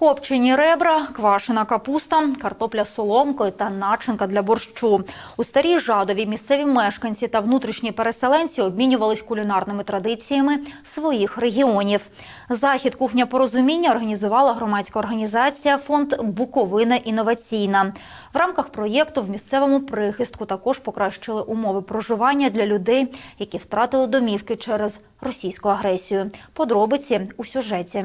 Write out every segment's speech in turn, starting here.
Копчені ребра, квашена капуста, картопля з соломкою та начинка для борщу. У старій жадові місцеві мешканці та внутрішні переселенці обмінювались кулінарними традиціями своїх регіонів. Захід кухня порозуміння організувала громадська організація Фонд Буковина інноваційна. В рамках проєкту в місцевому прихистку також покращили умови проживання для людей, які втратили домівки через російську агресію. Подробиці у сюжеті.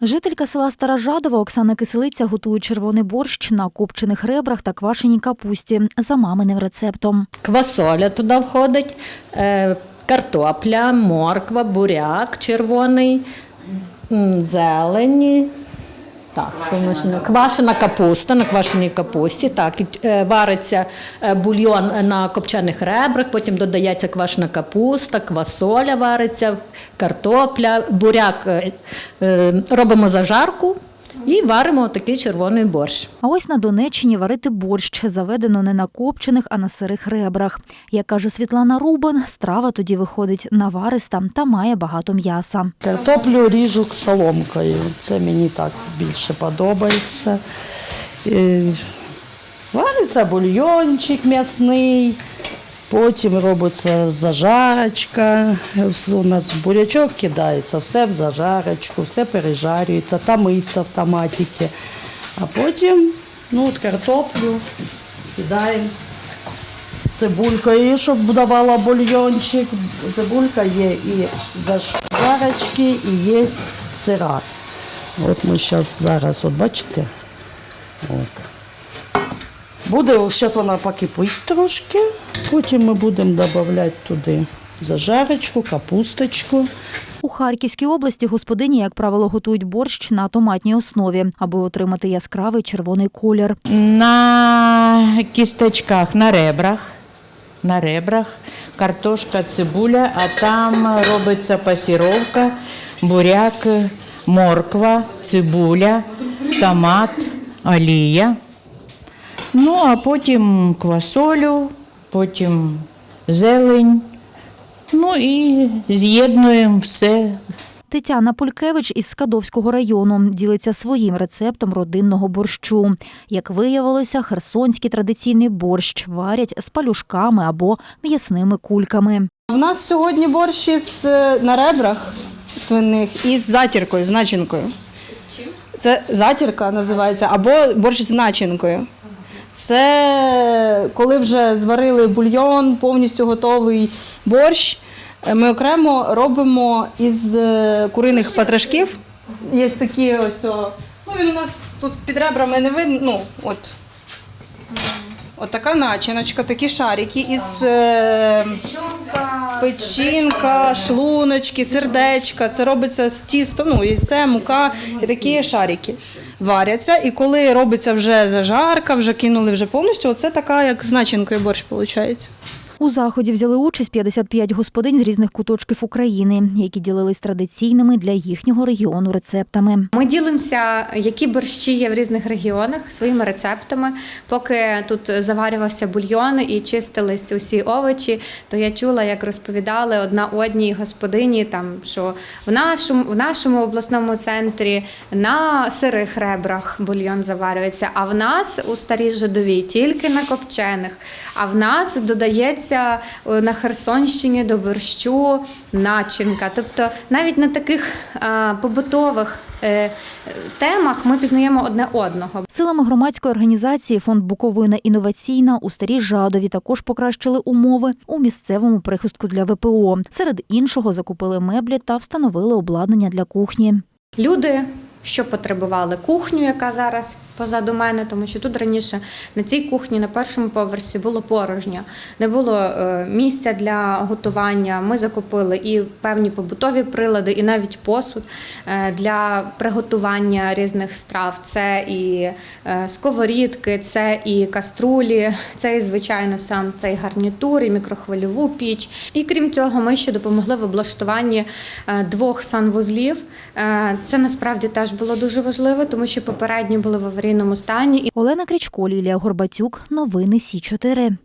Жителька села Старожадова Оксана Киселиця готує червоний борщ на копчених ребрах та квашеній капусті за маминим рецептом. Квасоля туди входить, е, картопля, морква, буряк червоний, зелені. Так, що в квашена капуста на квашеній капусті. Так, і, е, вариться е, бульйон на копчених ребрах, потім додається квашена капуста, квасоля вариться, картопля, буряк е, робимо зажарку і варимо такий червоний борщ. А ось на Донеччині варити борщ заведено не на копчених, а на сирих ребрах. Як каже Світлана Рубан, страва тоді виходить навариста та має багато м'яса. Картоплю ріжу соломкою. Це мені так більше подобається. Е, Вариться бульйончик м'ясний, потім робиться зажарочка. У нас бурячок кидається, все в зажарочку, все пережарюється, тамиться в томатики. А потім ну, от картоплю кидаємо з цибулькою, щоб давала бульйончик. Цибулька є і зажарочки, і є сира. От ми зараз, зараз, от бачите. От. Буде, зараз вона покипить трошки, потім ми будемо додавати туди зажарочку, капусточку. У Харківській області господині, як правило, готують борщ на томатній основі, аби отримати яскравий червоний колір. На кісточках, на ребрах, на ребрах, картошка, цибуля, а там робиться пасіровка, буряк, морква, цибуля, томат, олія. Ну, а потім квасолю, потім зелень. Ну і з'єднуємо все Тетяна Полькевич із Скадовського району ділиться своїм рецептом родинного борщу. Як виявилося, херсонський традиційний борщ варять з палюшками або м'ясними кульками. У нас сьогодні борщ із е, на ребрах свиних із затіркою, з начинкою. З чим? Це затірка називається, або борщ з начинкою. Це коли вже зварили бульйон, повністю готовий борщ. е, Ми окремо робимо із е, куриних патрашків. Є такі ось. Ну, він у нас тут під ребрами не видно. Ну, от. От така начиночка, такі шарики із е, печінка, шлуночки, сердечка. Це робиться з тісто. ну, яйце, мука і такі шарики варяться. І коли робиться вже зажарка, вже кинули вже повністю, оце така, як з начинкою борщ виходить. У заході взяли участь 55 господинь з різних куточків України, які ділились традиційними для їхнього регіону рецептами. Ми ділимося, які борщі є в різних регіонах своїми рецептами. Поки тут заварювався бульйон і чистились усі овочі, то я чула, як розповідали одна одній господині, там що в нашому в нашому обласному центрі на сирих ребрах бульйон заварюється. А в нас у старій жидовій тільки на копчених. А в нас додається е, на Херсонщині до борщу начинка. Тобто навіть на таких побутових е, темах ми пізнаємо одне одного. Силами громадської організації Фонд Буковина інноваційна у старій Жадові також покращили умови у місцевому прихистку для ВПО. Серед іншого закупили меблі та встановили обладнання для кухні. Люди, що потребували кухню, яка зараз позаду мене, тому що тут раніше на цій кухні на першому поверсі було порожньо, не було е, місця для готування. Ми закупили і певні побутові прилади, і навіть посуд е, для приготування різних страв. Це і е, сковорідки, це і каструлі, це і звичайно сам цей гарнітур, і мікрохвильову піч. І крім цього, ми ще допомогли в облаштуванні двох санвузлів. Це насправді теж було дуже важливо, тому що попередні були в аварійному стані. Олена Крічко, Лілія Горбатюк. Новини Сі 4